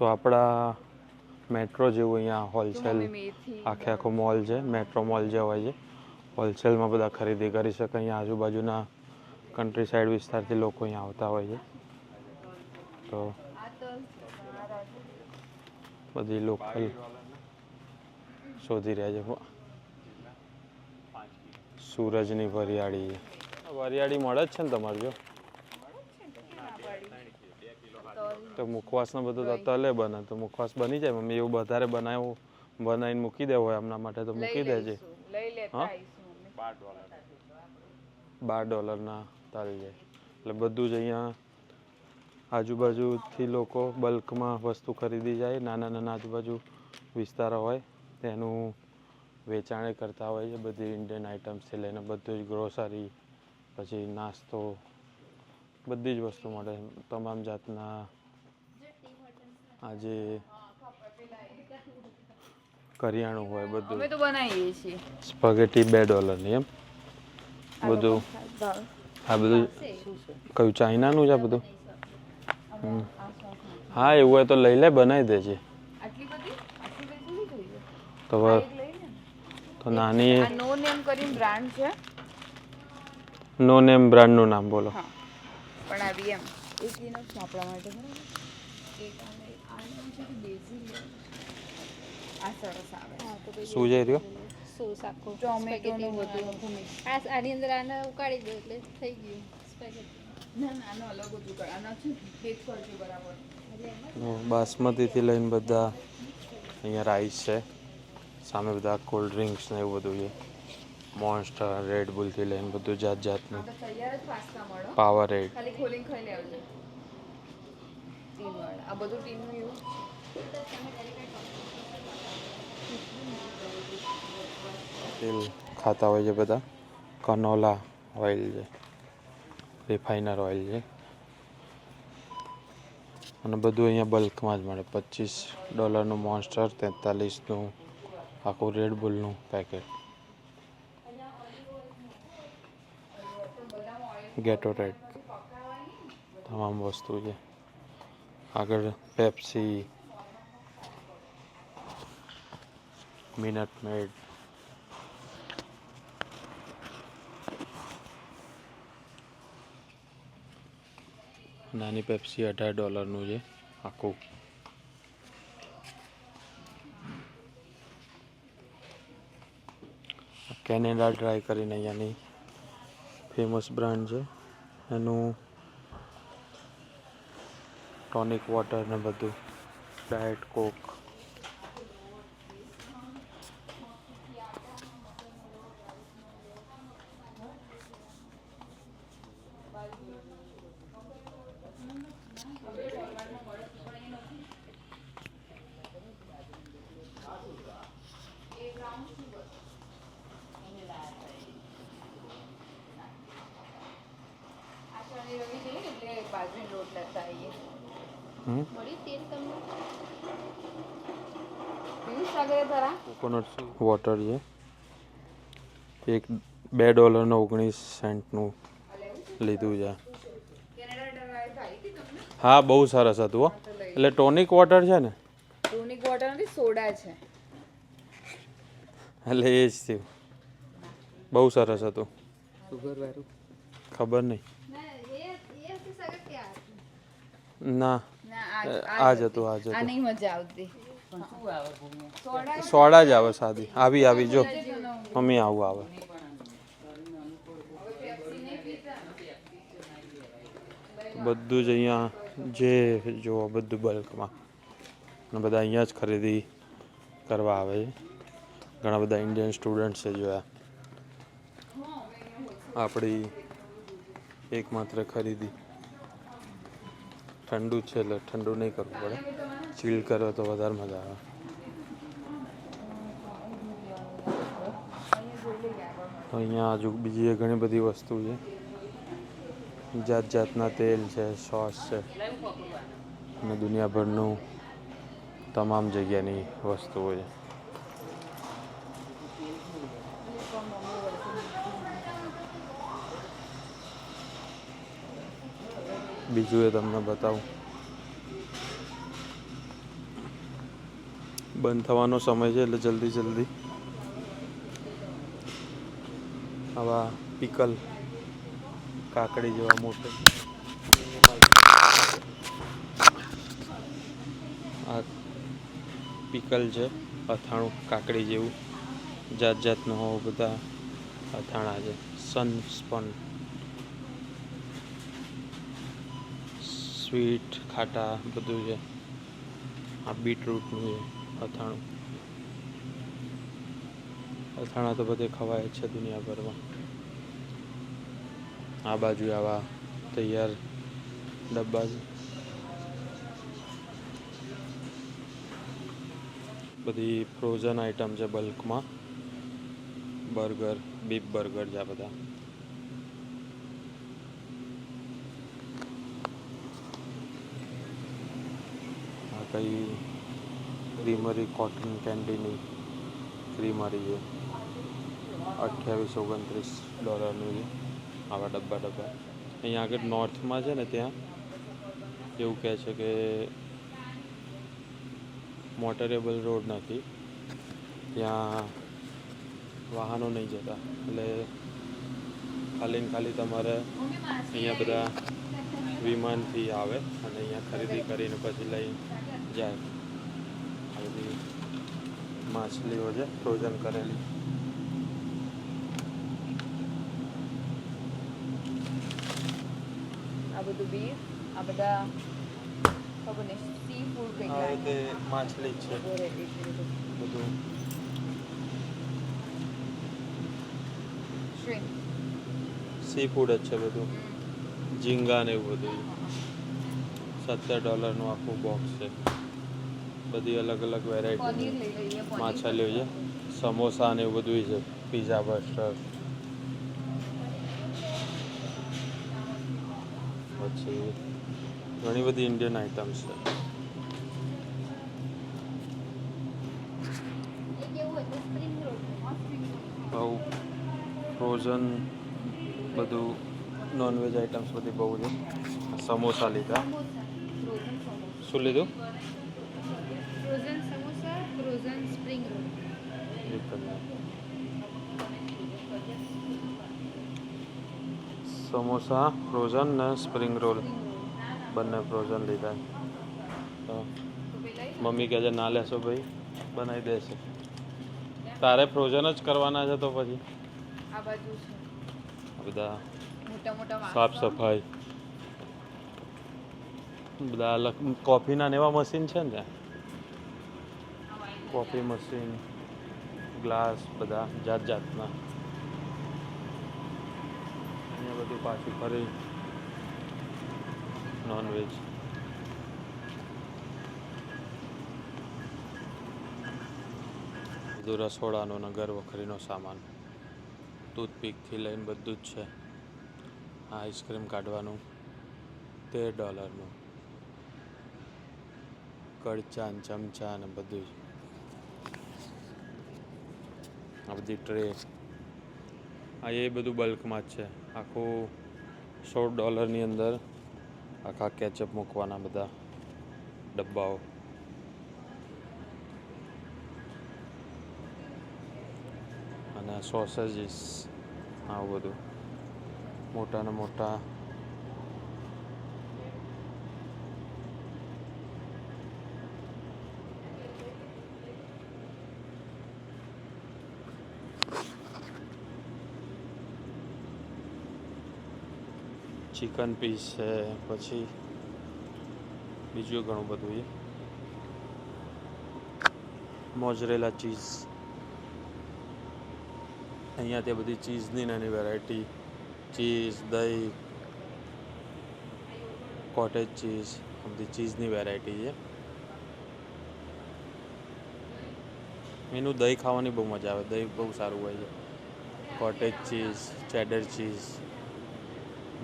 તો આપણા મેટ્રો જેવું અહીંયા હોલસેલ આખે આખો મોલ છે મેટ્રો મોલ જે હોય છે હોલસેલમાં બધા ખરીદી કરી શકે. અહીંયા આજુબાજુના કન્ટ્રી સાઈડ વિસ્તારથી લોકો અહીંયા આવતા હોય છે. તો બધી લોકલ શોધી રહ્યા છે. સૂરજની વરિયાળી. વરિયાળી મળે જ છે ને તમારે જો? તો મુખવાસને બધું તો તલે બને. તો મુખવાસ બની જાય મમ્મી એવું વધારે બનાવ્યું બનાવીને મૂકી દેવો હોય એમના માટે તો મૂકી દેજે. હા? બાર ડોલરના તારી જાય એટલે બધું જ અહીંયા આજુબાજુથી લોકો બલ્કમાં વસ્તુ ખરીદી જાય નાના નાના આજુબાજુ વિસ્તારો હોય તેનું વેચાણ કરતા હોય છે બધી ઇન્ડિયન આઇટમ્સથી લઈને બધું જ ગ્રોસરી પછી નાસ્તો બધી જ વસ્તુ મળે તમામ જાતના આજે કરિયાણું હોય બધું. અમે તો બનાવીએ છીએ. સ્પગેટી બે ડોલરની એમ. બધું આ બધું કયું ચાઇનાનું છે આ બધું. હા એવું હોય તો લઈ લે બનાવી દેજે. તો. તો નાની નો નેમ કરીને બ્રાન્ડ છે. નો નેમ બ્રાન્ડનું નામ બોલો. પણ આવી એમ એક ઇનફ આપણા માટે બરાબર? શું છે રહ્યો સોસ આખો ટોમેટોનું બધું આ આની અંદર આને ઉકાળી દો એટલે થઈ ગયું. સ્પેગેટી. ના ના આનો અલગ જ ઉકાળ આનો છે ભેજ કરજો બરાબર બાસમતીથી લઈને બધા અહીંયા રાઈસ છે સામે બધા કોલ્ડ ડ્રિંક્સ ને એવું બધું છે. મોન્સ્ટર રેડ બુલથી લઈને બધું જાત જાતનું તો તૈયાર જ પાસ્તા મળો. પાવર રેડ ખાલી ખોલીને ખાઈ લેવજો ટીમ વાળા આ બધું ટીમનું એવું તેલ ખાતા હોય છે બધા. કનોલા ઓઇલ છે. રિફાઇનર ઓઇલ છે. અને બધું અહીંયા બલ્કમાં જ મળે. પચીસ ડોલરનું મોન્સ્ટર તેતાલીસનું આખું રેડ બુલનું પેકેટ ગેટો રેડ તમામ વસ્તુ છે. આગળ પેપ્સી મિનટ મેડ નાની પેપ્સી અઢાર ડોલરનું છે, આખું. કેનેડા ડ્રાય કરીને અહીંયાની ફેમસ બ્રાન્ડ છે. એનું ટોનિક વોટર ને બધું. ડાયટ કોક આ શનિ રવિ જઈએ ને એટલે બાજરી લોટ લેતા આવીએ હમ મળી તેલ તમને પીવું સાગરે તારા કોકોનટ વોટર છે એક બે ડોલરનો ઓગણીસ સેન્ટનું લીધું છે. હા બહુ સરસ હતું હો. એટલે ટોનિક વોટર છે ને? ટોનિક વોટર નથી સોડા છે. એટલે એ જ થયું. બહુ સરસ હતું. ખબર નહીં. ના. આ જ હતું આ જ આ નહીં મજા આવતી. સોડા સોડા જ આવે સાદી. આવી આવી જો. મમ્મી આવું આવે. બધું જ અહીંયા જે જો બધું બલ્કમાં. અને બધા અહીંયા જ ખરીદી કરવા આવે છે. ઘણા બધા ઇન્ડિયન સ્ટુડન્ટ્સ છે જોયા. આપણી એકમાત્ર ખરીદી. ઠંડુ છે એટલે ઠંડુ નહીં કરવું પડે. ચીલ કરો તો વધારે મજા આવે. તો અહીંયા હજુ બીજી ઘણી બધી વસ્તુ છે. જાત જાતના તેલ છે, સોસ છે અને દુનિયાભરનું તમામ જગ્યાની વસ્તુઓ છે. બીજું એ તમને બતાવું. બંધ થવાનો સમય છે એટલે જલ્દી જલ્દી. આવા પિકલ કાકડી જેવા મોટે. આ પિકલ છે, અથાણું કાકડી જેવું. જાત જાતનો બધા અથાણા છે. સનસ્પન સ્વીટ, ખાટા, બધું છે. આ બીટરૂટનું છે, અથાણું. અથાણા તો બધે ખવાય છે દુનિયાભરમાં. આ બાજુ આવા તૈયાર ડબ્બા બધી ફ્રોઝન આઇટમ છે બલ્કમાં બર્ગર બીફ બર્ગર છે બધા. કઈ ક્રીમરી કોટન કેન્ડીની ક્રીમરી છે. અઠ્યાવીસ, ઓગણત્રીસ ડોલરનું છે આવા ડબ્બા ડબ્બા. અહીંયા આગળ નોર્થમાં છે ને ત્યાં એવું કહે છે કે મોટરેબલ રોડ નથી. ત્યાં વાહનો નહીં જતા. એટલે ખાલી ખાલી તમારે અહીંયા બધા વિમાનથી આવે અને અહીંયા ખરીદી કરીને પછી લઈ જાય. આ બધી માછલીઓ છે ફ્રોઝન કરેલી. આ બધું બીફ આ બધા ખબર નહીં સી ફૂડ કઈ આ. રીતે માછલી છે. બધું. સી ફૂડ જ છે બધું. ઝીંગા ને એવું બધું. સત્તર ડોલરનું આખું બોક્સ છે. બધી અલગ અલગ વેરાયટી માછા લેવી છે સમોસા ને એવું બધું છે પીઝા બસ્ટર પછી ઘણી બધી ઇન્ડિયન આઇટમ્સ છે. આવું ફ્રોઝન બધું નોનવેજ આઇટમ્સ બધી બહુ છે. સમોસા લીધા. શું લીધું? Frozen spring roll samosa frozen ને સ્પ્રિંગ રોલ બંને ફ્રોઝન લીધા. તો મમ્મી કહે છે ના લેશો ભાઈ બનાવી દેશે. તારે ફ્રોઝન જ કરવાના છે તો પછી? બધા સાફ સફાઈ. બધા કોફીના ને એવા મશીન છે ને ત્યાં? કોફી મશીન ગ્લાસ બધા જાત જાતના. અહીંયા બધું પાછું ફરી. નોનવેજ બધું રસોડાનો ને ઘર વખરીનો સામાન. ટૂથપીકથી લઈને બધું જ છે. આઈસ્ક્રીમ કાઢવાનું. તેર ડોલરનું. કડચા ચમચા ને બધું જ. આ બધી ટ્રે. આ એ બધું બલ્કમાં જ છે. આખું સો ડોલરની અંદર આખા કેચઅપ મૂકવાના બધા ડબ્બાઓ. અને સોસેજીસ આવું બધું. મોટા ને મોટા ચિકન પીસ છે, પછી બીજું ઘણું બધું છે મોજરેલા ચીઝ. અહીંયા તે બધી ચીઝની નાની વેરાયટી ચીઝ, દહીં કોટેજ ચીઝ બધી ચીઝની વેરાયટી છે. એનું દહીં ખાવાની બહુ મજા આવે, દહીં બહુ સારું હોય છે. કોટેજ ચીઝ ચેડર ચીઝ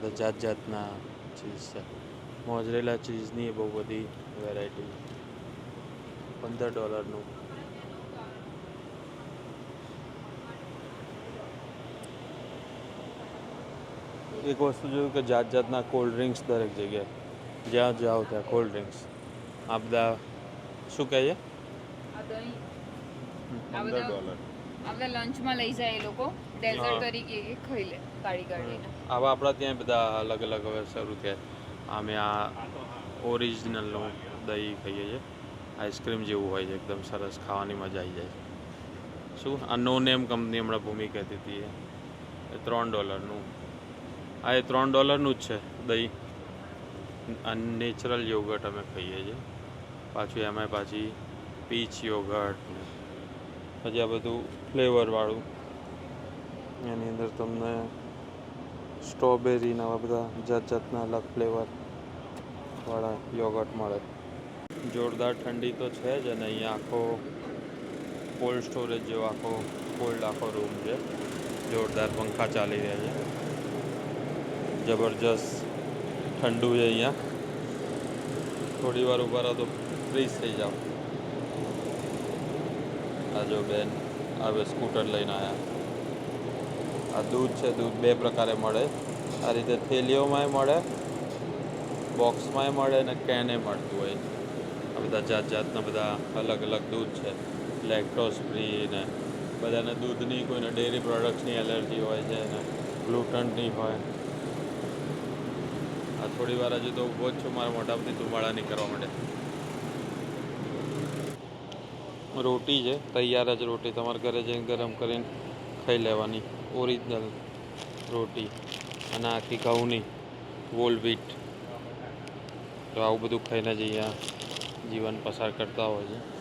બધા જાત જાતના ચીઝ છે. મોજરેલા ચીઝની બહુ બધી વેરાયટી પંદર ડોલરનું એક વસ્તુ જોયું કે જાત જાતના કોલ્ડ ડ્રિંક્સ દરેક જગ્યાએ. જ્યાં જાઓ ત્યાં કોલ્ડ ડ્રિંક્સ આ બધા શું કહે છે? આ દહીં. આ પંદર ડોલર આ બધા લંચમાં લઈ જાય એ લોકો. ડેઝર્ટ તરીકે ખાઈ લે કાઢી કાઢીને આવા આપણા ત્યાં બધા અલગ અલગ હવે શરૂ થયા. અમે આ ઓરિજિનલનું દહીં ખાઈએ છીએ. આઈસ્ક્રીમ જેવું હોય છે એકદમ સરસ ખાવાની મજા આવી જાય શું? આ નો નેમ કંપની હમણાં ભૂમિ કહેતી હતી એ. ત્રણ ડોલરનું આ એ ત્રણ ડોલરનું જ છે દહીં. નેચરલ યોગર્ટ અમે ખાઈએ છીએ. પાછું એમાં પાછી પીચ યોગર્ટ ને પછી આ બધું ફ્લેવરવાળું એની અંદર તમને સ્ટ્રોબેરીના આવા બધા જાત જાતના અલગ ફ્લેવર વાળા યોગર્ટ મળે. જોરદાર ઠંડી તો છે જ અને અહીંયા આખો કોલ્ડ સ્ટોરેજ જેવો આખો કોલ્ડ આખો રૂમ છે. જોરદાર પંખા ચાલી રહ્યા છે. જબરજસ્ત ઠંડુ છે અહીંયા. થોડી વાર ઊભા રહો તો ફ્રીઝ થઈ જાઓ. આ બેન હવે સ્કૂટર લઈને આવ્યા આ દૂધ છે, દૂધ બે પ્રકારે મળે. આ રીતે થેલીઓમાંય મળે, બોક્સમાંય મળે અને કેને મળતું હોય. આ બધા જાત જાતના બધા અલગ અલગ દૂધ છે. લેક્ટોસ ફ્રી ને બધાને દૂધની કોઈને ડેરી પ્રોડક્ટ્સની એલર્જી હોય છે ને ગ્લુટનની હોય. આ થોડી વાર હજુ તો ઊભો જ છું મારા મોઢામાંથી ધુમાડા નીકળવા માટે. રોટી છે, તૈયાર જ રોટી. તમારે ઘરે જઈને ગરમ કરીને ખાઈ લેવાની. ઓરિજિનલ રોટી. અને આખી ઘઉંની વોલ વીટ તો આવું બધું ખાઈને જ અહીંયા જીવન પસાર કરતા હોય છે.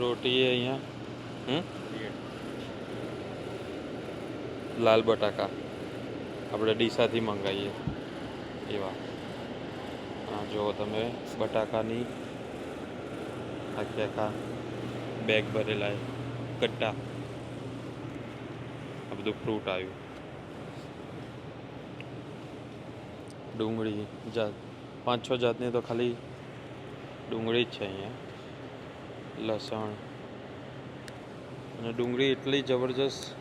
રોટી અહીંયા, હમ? લાલ બટાકા. આપણે ડીસાથી મંગાવીએ. એવા. હા જુઓ તમે, બટાકાની આખી આખા બેગ ભરેલા કટ્ટા. આ બધું ફ્રૂટ આવ્યું. ડુંગળી જાત પાંચ છ જાતની તો ખાલી ડુંગળી જ છે અહીંયા. લસણ. અને ડુંગળી એટલી જબરજસ્ત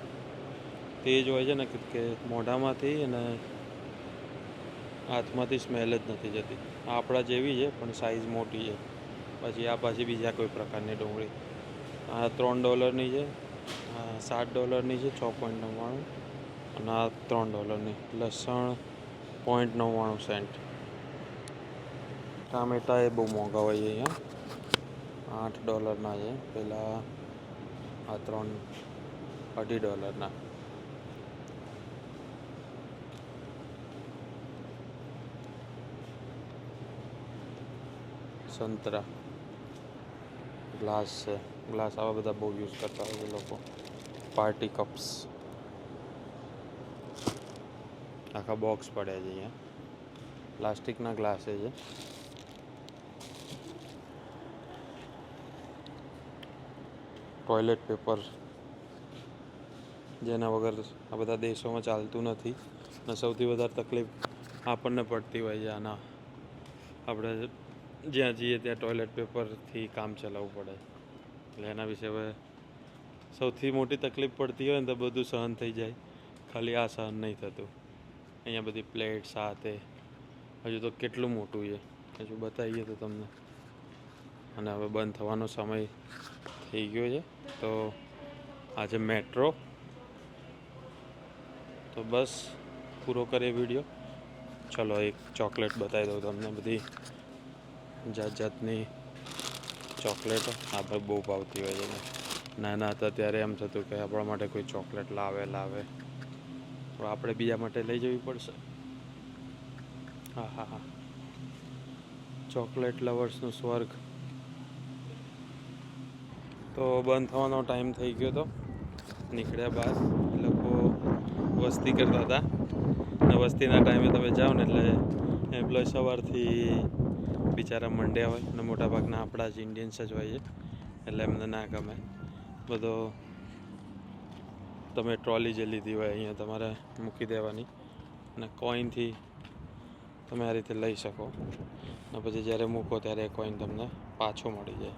તેજ હોય છે ને કે- મોઢામાંથી અને હાથમાંથી સ્મેલ જ નથી જતી. આપણા જેવી છે, પણ સાઈઝ મોટી છે. પછી આ પાછી બીજા કોઈ પ્રકારની ડુંગળી. આ ત્રણ ડોલરની છે સાત ડોલરની છે, છ પોઈન્ટ નવ્વાણું અને આ ત્રણ ડોલરની, લસણ પોઈન્ટ નવ્વાણું સેન્ટ ટામેટા એ બહુ મોંઘા હોય છે અહીંયા. આઠ ડોલરના છે પહેલાં આ ત્રણ, અઢી ડોલરના. સંતરા. ગ્લાસ છે. ગ્લાસ આવા બધા બહુ યુઝ કરતા હોય છે લોકો. પાર્ટી કપ્સ આખા બોક્સ પડ્યા છે અહીંયા. પ્લાસ્ટિકના ગ્લાસ છે. ટોયલેટ પેપર જેના વગર આ બધા દેશોમાં ચાલતું નથી. અને સૌથી વધારે તકલીફ આપણને પડતી હોય છે આના. આપણે જ્યાં જઈએ ત્યાં ટોયલેટ પેપરથી કામ ચલાવવું પડે. એટલે એના વિશે હવે સૌથી મોટી તકલીફ પડતી હોય ને તો બધું સહન થઈ જાય. ખાલી આ સહન નહીં થતું. અહીંયા બધી પ્લેટ્સ સાથે હજુ તો કેટલું મોટું છે. હજુ બતાવીએ તો તમને. અને હવે બંધ થવાનો સમય થઈ ગયો છે. તો આજે મેટ્રો તો બસ પૂરો કરીએ વીડિયો ચલો એક ચોકલેટ બતાવી દઉં તમને બધી. જાત જાતની ચોકલેટ આપણે બહુ ભાવતી હોય છે. નાના હતા ત્યારે એમ થતું કે આપણા માટે કોઈ ચોકલેટ લાવે લાવે. પણ આપણે બીજા માટે લઈ જવી પડશે. હા હા હા. ચોકલેટ લવર્સનું સ્વર્ગ. તો બંધ થવાનો ટાઈમ થઈ ગયો તો. નીકળ્યા બાદ લોકો વસ્તી કરતા હતા. અને વસ્તીના ટાઈમે તમે જાઓ ને એટલે એમ્પ્લોય સવારથી બિચારા મંડ્યા હોય અને મોટાભાગના આપણા જ ઇન્ડિયન્સ જ હોય છે. એટલે એમને ના ગમે. બધો તમે ટ્રોલી જે લીધી હોય અહીંયા તમારે મૂકી દેવાની અને કોઈનથી તમે આ રીતે લઈ શકો. અને પછી જ્યારે મૂકો ત્યારે એ કોઈન તમને પાછો મળી જાય.